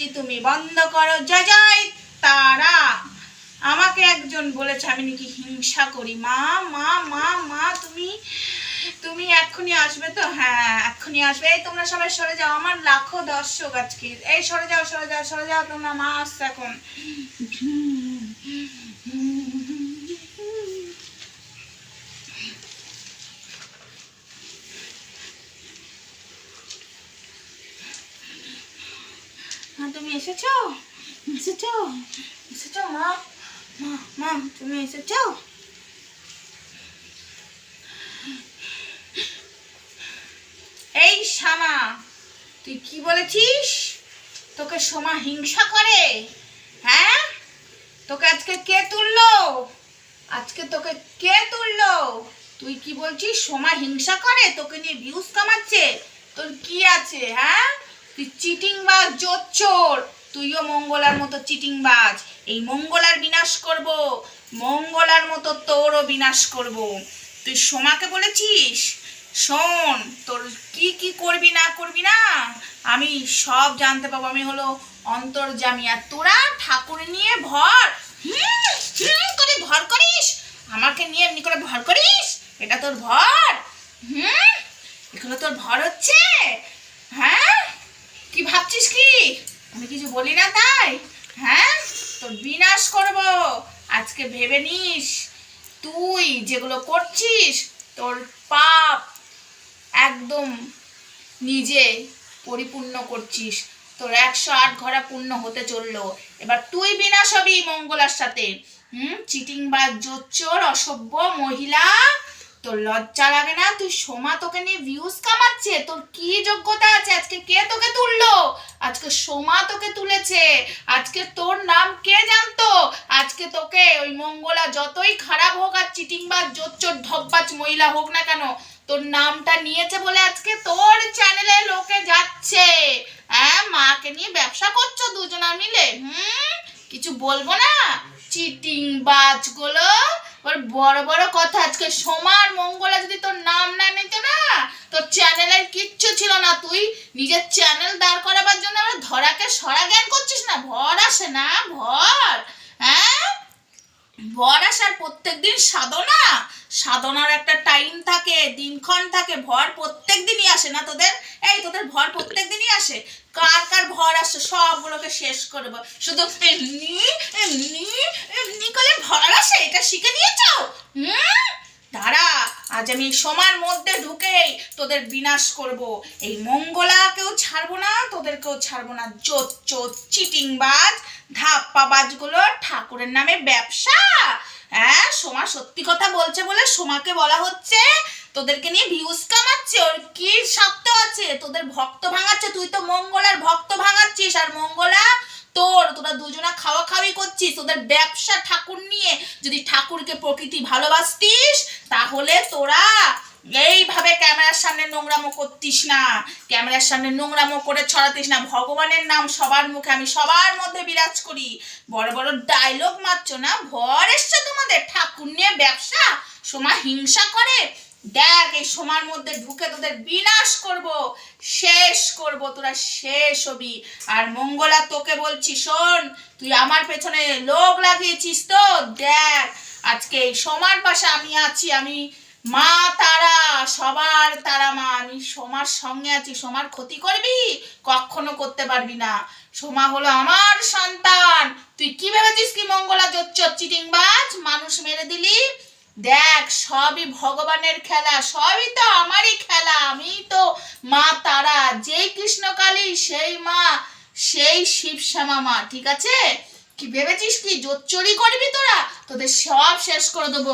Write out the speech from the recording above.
বৃষ্টি তুমি বন্ধ করো, জয় জয় তারা। আমাকে একজন বলেছে, আমি নাকি হিংসা করি। মা মা মা মা, তুমি তুমি এক্ষুনি আসবে তো? হ্যাঁ এক্ষুনি আসবে। এই তোমরা সবাই সরে যাও, আমার লাখো দর্শক আজকে। এই সরে যাও সরে যাও সরে যাও, তোমরা মা আসছে এখন হ্যাঁ তুমি এসেছ? এসেছ? এসেছ, মা? তুমি এসেছ? এই শামা, তুই কি বলেছিস? তোকে সোমা হিংসা করে হ্যাঁ? তোকে আজকে কে তুললো? আজকে তোকে কে তুললো? তুই কি বলছিস? সোমা হিংসা করে, তোকে নিয়ে ভিউজ কামাচ্ছে? তোর কি আছে হ্যাঁ? তুই চিটিং বাজ জোচ্চোর। তুইও মঙ্গলার মতো চিটিং বাজ এই মঙ্গলার বিনাশ করব। মঙ্গলার মতো তোরও বিনাশ করব। তুই সোমাকে বলেছিস? শোন তোর কি কি করবি না করবি না? আমি সব জানতে পাবো। আমি হলো অন্তর্জামী। আর তোরা ঠাকুর নিয়ে ভর। হুম, করে ভর করিস? আমাকে নিয়ে এমনি করে ভর করিস? এটা তোর ভর। হুম এগুলো তোর ভর হচ্ছে? আমি কিছু বলি না তাই? হ্যাঁ? তোর বিনাশ করব। আজকে ভেবে নিস। তুই যেগুলো করছিস, তোর পাপ একদম নিজে পরিপূর্ণ করছিস। তোর একশো আট ঘরা পূর্ণ হতে চলল। এবার তুই বিনাশ হবি মঙ্গলার সাথে। হুম? চিটিং বা জোচ্চোর, অসভ্য মহিলা তোর লজ্জা লাগে না? তুই সোমা তোকে নিয়ে ভিউজ কামাচ্ছে? তোর কি যোগ্যতা আছে? আজকে কে তোকে তুললো? আজকে সোমা তোকে তুলেছে। আজকে তোর নাম কে জানতো? আজকে তোকে ওই মঙ্গলা যতই খারাপ হোক আর চিটিং বা জোচ্চোর ধব্বাজ মহিলা হোক না কেন, তোর নামটা নিয়েছে বলে আজকে তোর চ্যানেলে লোকে যাচ্ছে। হ্যাঁ মাকে নিয়ে ব্যবসা করছ দুজনা মিলে? হুম? কিছু বলব না? চিটিং বাজগুলো ওর বড় বড় কথা, আজকে সোমার মঙ্গলা যদি তোর নাম না নিত না, তোর চ্যানেলের কিচ্ছু ছিল না। তুই নিজের চ্যানেল দাঁড় করাবার জন্য আবার ধরাকে সরা জ্ঞান করছিস না? ভর আসে না, ভর। হ্যাঁ? ভর আসার প্রত্যেক দিন সাধনা। সাধনার একটা টাইম থাকে, দিনক্ষণ থাকে, ভর প্রত্যেক দিনই আসে না তোদের? এই, তোদের ভর প্রত্যেক দিনই আসে। কার কার ভর আসে? সবগুলোকে শেষ করব। শুধু এমনি এমনি এমনি করে ভর এটা শিখে নিয়েছো? হুম? দাঁড়া, আজ আমি সময়ের মধ্যে ঢুকেই তোদের বিনাশ করব। এই মঙ্গলাকেও ছাড়বো না, তোদেরকেও ছাড়বো না। চোর চোর, চিটিংবাজ, ধাপ্পাবাজগুলো ঠাকুরের নামে ব্যবসা। হ্যাঁ সোমা সত্যি কথা বলছে বলে সোমাকে বলা হচ্ছে। তোদেরকে নিয়ে ভিউজ কামাচ্ছে, ওর কি স্বার্থ আছে, তোদের ভক্ত ভাঙাচ্ছে, তুই তো মঙ্গলার ভক্ত ভাঙাচ্ছিস, আর মঙ্গলা তোর, তোরা দুজনা খাওয়া খাওয়াই করছিস, তোদের ব্যবসা ঠাকুর নিয়ে যদি ঠাকুরকে প্রকৃতি ভালোবাসতিস, তাহলে তোরা এইভাবে ক্যামেরার সামনে নোংরামো করতিস না, ক্যামেরার সামনে নোংরামো করে ছড়াতিস না, ভগবানের নাম সবার মুখে আমি সবার মধ্যে বিরাজ করি। বড় বড় ডায়লগ মারছো না ভর এসছে তোমাদের ঠাকুর নিয়ে ব্যবসা সোমা হিংসা করে দেখ, এই সোমার মধ্যে ঢুকে তোদের বিনাশ করব, শেষ করব, তোরা শেষ হবি। আর মঙ্গলা, তোকে বলছি, শোন, তুই আমার পেছনে লোক লাগিয়েছিস তো? দেখ, আজকে এই সোমার পাশে আমি আছি, আমি মা তারা, সবার তারা মা। আমি সোমার সঙ্গে আছি, সোমার ক্ষতি করবি? কখনো করতে পারবি না। সোমা হলো আমার সন্তান। তুই কি ভেবেছিস কি মঙ্গলা জোচ্চর চিটিংবাজ? মানুষ মেরে দিলি দেখ সবই ভগবানের খেলা সবই তো আমারই খেলা আমি তো মা তারা যেই কৃষ্ণকালী সেই মা সেই শিব শ্যামা মা ঠিক আছে কি ভেবেছিস কি জোচ্চরি করবি তোরা তোদের সব শেষ করে দেবো